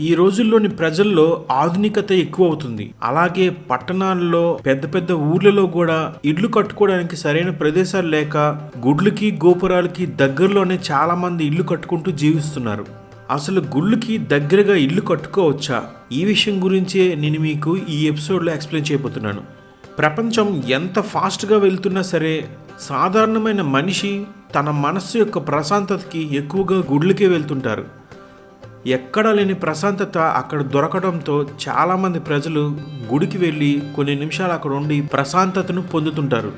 ఈ రోజుల్లోని ప్రజల్లో ఆధునికత ఎక్కువ అవుతుంది. అలాగే పట్టణాల్లో పెద్ద పెద్ద ఊర్లలో కూడా ఇల్లు కట్టుకోవడానికి సరైన ప్రదేశాలు లేక గుడ్లకి గోపురాలకి దగ్గరలోనే చాలా మంది ఇల్లు కట్టుకుంటూ జీవిస్తున్నారు. అసలు గుళ్ళకి దగ్గరగా ఇల్లు కట్టుకోవచ్చా? ఈ విషయం గురించే నేను మీకు ఈ ఎపిసోడ్లో ఎక్స్ప్లెయిన్ చేయబోతున్నాను. ప్రపంచం ఎంత ఫాస్ట్గా వెళ్తున్నా సరే సాధారణమైన మనిషి తన మనస్సు యొక్క ప్రశాంతతకి ఎక్కువగా గుళ్ళకే వెళ్తుంటారు. ఎక్కడ లేని ప్రశాంతత అక్కడ దొరకడంతో చాలామంది ప్రజలు గుడికి వెళ్ళి కొన్ని నిమిషాలు అక్కడ ఉండి ప్రశాంతతను పొందుతుంటారు.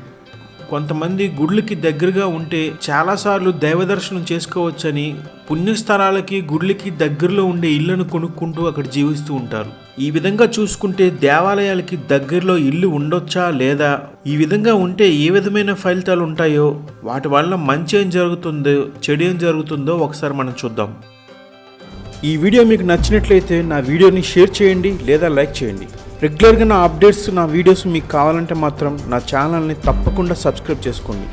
కొంతమంది గుడ్లకి దగ్గరగా ఉంటే చాలాసార్లు దైవదర్శనం చేసుకోవచ్చని పుణ్యస్థలాలకి గుడ్లకి దగ్గరలో ఉండే ఇళ్ళను కొనుక్కుంటూ అక్కడ జీవిస్తూ ఉంటారు. ఈ విధంగా చూసుకుంటే దేవాలయాలకి దగ్గరలో ఇల్లు ఉండొచ్చా లేదా? ఈ విధంగా ఉంటే ఏ విధమైన ఫలితాలు ఉంటాయో? వాటి వల్ల మంచి ఏం జరుగుతుందో చెడు ఏం జరుగుతుందో ఒకసారి మనం చూద్దాం. ఈ వీడియో మీకు నచ్చినట్లయితే నా వీడియోని షేర్ చేయండి లేదా లైక్ చేయండి. రెగ్యులర్గా నా అప్డేట్స్ నా వీడియోస్ మీకు కావాలంటే మాత్రం నా ఛానల్ని తప్పకుండా సబ్స్క్రైబ్ చేసుకోండి.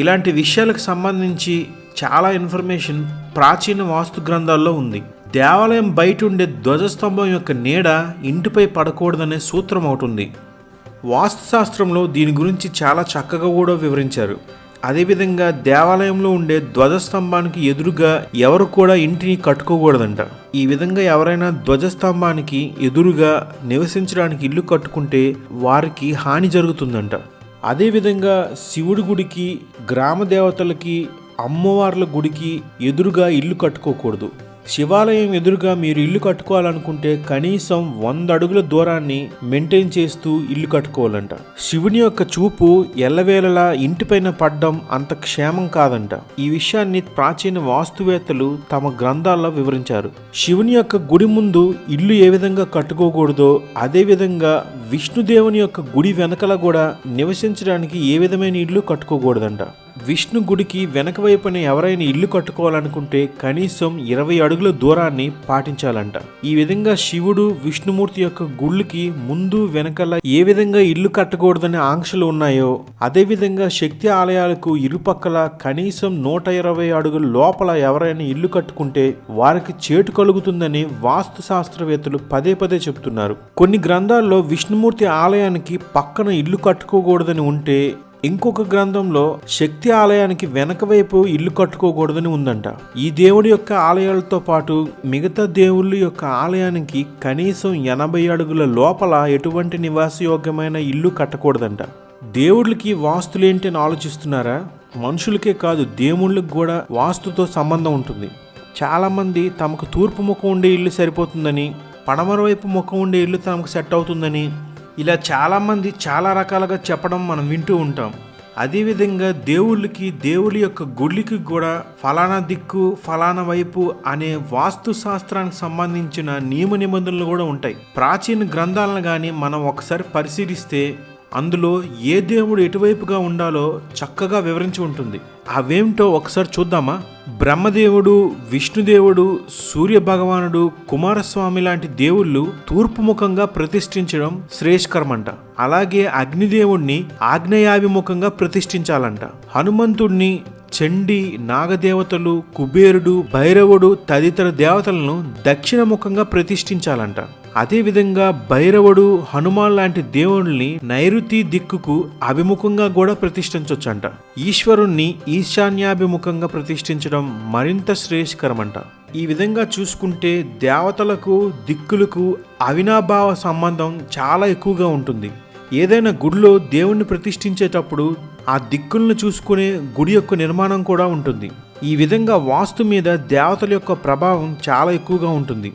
ఇలాంటి విషయాలకు సంబంధించి చాలా ఇన్ఫర్మేషన్ ప్రాచీన వాస్తు గ్రంథాల్లో ఉంది. దేవాలయం బయట ఉండే ధ్వజస్తంభం యొక్క నీడ ఇంటిపై పడకూడదనే సూత్రం ఒకటి ఉంది. వాస్తుశాస్త్రంలో దీని గురించి చాలా చక్కగా కూడా వివరించారు. అదేవిధంగా దేవాలయంలో ఉండే ధ్వజస్తంభానికి ఎదురుగా ఎవరు కూడా ఇంటిని కట్టుకోకూడదంట. ఈ విధంగా ఎవరైనా ధ్వజస్తంభానికి ఎదురుగా నివసించడానికి ఇల్లు కట్టుకుంటే వారికి హాని జరుగుతుందంట. అదేవిధంగా శివుడి గుడికి గ్రామ దేవతలకి అమ్మవార్ల గుడికి ఎదురుగా ఇల్లు కట్టుకోకూడదు. శివాలయం ఎదురుగా మీరు ఇల్లు కట్టుకోవాలనుకుంటే కనీసం వంద అడుగుల దూరాన్ని మెయింటైన్ చేస్తూ ఇల్లు కట్టుకోవాలంట. శివుని యొక్క చూపు ఎల్లవేళలా ఇంటిపైన పడ్డం అంత క్షేమం కాదంట. ఈ విషయాన్ని ప్రాచీన వాస్తువేత్తలు తమ గ్రంథాల్లో వివరించారు. శివుని యొక్క గుడి ముందు ఇల్లు ఏ విధంగా కట్టుకోకూడదో అదే విధంగా విష్ణుదేవుని యొక్క గుడి వెనకల కూడా నివసించడానికి ఏ విధమైన ఇల్లు కట్టుకోకూడదంట. విష్ణు గుడికి వెనక వైపున ఎవరైనా ఇల్లు కట్టుకోవాలనుకుంటే కనీసం ఇరవై అడుగుల దూరాన్ని పాటించాలంట. ఈ విధంగా శివుడు విష్ణుమూర్తి యొక్క గుళ్ళకి ముందు వెనకల ఏ విధంగా ఇల్లు కట్టకూడదనే ఆంక్షలు ఉన్నాయో అదే విధంగా శక్తి ఆలయాలకు ఇరుపక్కల కనీసం నూట ఇరవై అడుగుల లోపల ఎవరైనా ఇల్లు కట్టుకుంటే వారికి చేటు కలుగుతుందని వాస్తు శాస్త్రవేత్తలు పదే పదే చెబుతున్నారు. కొన్ని గ్రంథాల్లో విష్ణుమూర్తి ఆలయానికి పక్కన ఇల్లు కట్టుకోకూడదని ఉంటే ఇంకొక గ్రంథంలో శక్తి ఆలయానికి వెనక వైపు ఇల్లు కట్టుకోకూడదని ఉందంట. ఈ దేవుడి యొక్క ఆలయాలతో పాటు మిగతా దేవుళ్ళ యొక్క ఆలయానికి కనీసం ఎనభై అడుగుల లోపల ఎటువంటి నివాసయోగ్యమైన ఇల్లు కట్టకూడదంట. దేవుళ్ళకి వాస్తులేంటి అని ఆలోచిస్తున్నారా? మనుషులకే కాదు దేవుళ్ళకి కూడా వాస్తుతో సంబంధం ఉంటుంది. చాలామంది తమకు తూర్పు ముఖం ఉండే ఇల్లు సరిపోతుందని పడమర వైపు ముఖం ఉండే ఇల్లు తమకు సెట్ అవుతుందని ఇలా చాలామంది చాలా రకాలుగా చెప్పడం మనం వింటూ ఉంటాం. అదేవిధంగా దేవుళ్ళకి దేవుడి యొక్క గుళ్ళకి కూడా ఫలానా దిక్కు ఫలానా వైపు అనే వాస్తు శాస్త్రానికి సంబంధించిన నియమ నిబంధనలు కూడా ఉంటాయి. ప్రాచీన గ్రంథాలను కానీ మనం ఒకసారి పరిశీలిస్తే అందులో ఏ దేవుడు ఎటువైపుగా ఉండాలో చక్కగా వివరించి ఉంటుంది. అవేమిటో ఒకసారి చూద్దామా? బ్రహ్మదేవుడు విష్ణుదేవుడు సూర్య భగవానుడు కుమారస్వామి లాంటి దేవుళ్ళు తూర్పుముఖంగా ప్రతిష్ఠించడం శ్రేష్కరమంట అలాగే అగ్నిదేవుణ్ణి ఆగ్నేయాభిముఖంగా ప్రతిష్ఠించాలంట. హనుమంతుణ్ణి చండి నాగదేవతలు కుబేరుడు భైరవుడు తదితర దేవతలను దక్షిణముఖంగా ప్రతిష్ఠించాలంట. అదేవిధంగా భైరవుడు హనుమాన్ లాంటి దేవుణ్ణి నైరుతి దిక్కుకు అభిముఖంగా కూడా ప్రతిష్ఠించవచ్చంట ఈశ్వరుణ్ణి ఈశాన్యాభిముఖంగా ప్రతిష్ఠించడం మరింత శ్రేయస్కరమంట. ఈ విధంగా చూసుకుంటే దేవతలకు దిక్కులకు అవినాభావ సంబంధం చాలా ఎక్కువగా ఉంటుంది. ఏదైనా గుడిలో దేవుణ్ణి ప్రతిష్ఠించేటప్పుడు ఆ దిక్కులను చూసుకునే గుడి యొక్క నిర్మాణం కూడా ఉంటుంది. ఈ విధంగా వాస్తు మీద దేవతల యొక్క ప్రభావం చాలా ఎక్కువగా ఉంటుంది.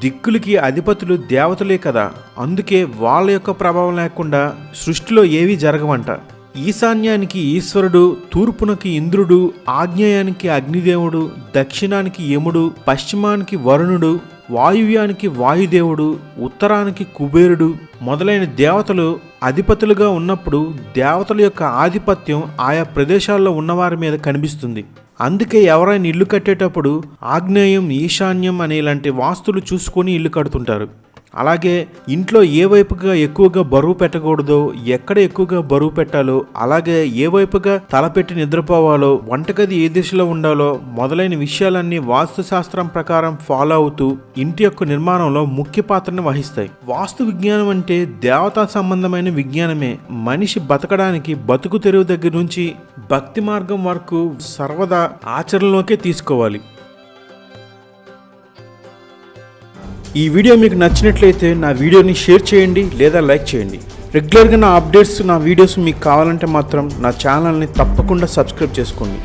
దిక్కులకి అధిపతులు దేవతలే కదా అందుకే వాళ్ళ యొక్క ప్రభావం లేకుండా సృష్టిలో ఏవీ జరగవంట. ఈశాన్యానికి ఈశ్వరుడు తూర్పునకి ఇంద్రుడు ఆగ్నేయానికి అగ్నిదేవుడు దక్షిణానికి యముడు పశ్చిమానికి వరుణుడు వాయువ్యానికి వాయుదేవుడు ఉత్తరానికి కుబేరుడు మొదలైన దేవతలు అధిపతులుగా ఉన్నప్పుడు దేవతల యొక్క ఆధిపత్యం ఆయా ప్రదేశాల్లో ఉన్నవారి మీద కనిపిస్తుంది. అందుకే ఎవరైనా ఇల్లు కట్టేటప్పుడు ఆగ్నేయం ఈశాన్యం అనే ఇలాంటి వాస్తులు చూసుకొని ఇల్లు కడుతుంటారు. అలాగే ఇంట్లో ఏ వైపుగా ఎక్కువగా బరువు పెట్టకూడదో ఎక్కడ ఎక్కువగా బరువు పెట్టాలో అలాగే ఏ వైపుగా తలపెట్టి నిద్రపోవాలో వంటగది ఏ దిశలో ఉండాలో మొదలైన విషయాలన్నీ వాస్తు శాస్త్రం ప్రకారం ఫాలో అవుతూ ఇంటి యొక్క నిర్మాణంలో ముఖ్య పాత్రను వహిస్తాయి. వాస్తు విజ్ఞానం అంటే దేవతా సంబంధమైన విజ్ఞానమే. మనిషి బతకడానికి బతుకు తెరువు దగ్గర నుంచి భక్తి మార్గం వరకు సర్వదా ఆచరణలోకే తీసుకోవాలి. ఈ వీడియో మీకు నచ్చినట్లయితే నా వీడియోని షేర్ చేయండి లేదా లైక్ చేయండి. రెగ్యులర్గా నా అప్డేట్స్ నా వీడియోస్ మీకు కావాలంటే మాత్రం నా ఛానల్ని తప్పకుండా సబ్స్క్రైబ్ చేసుకోండి.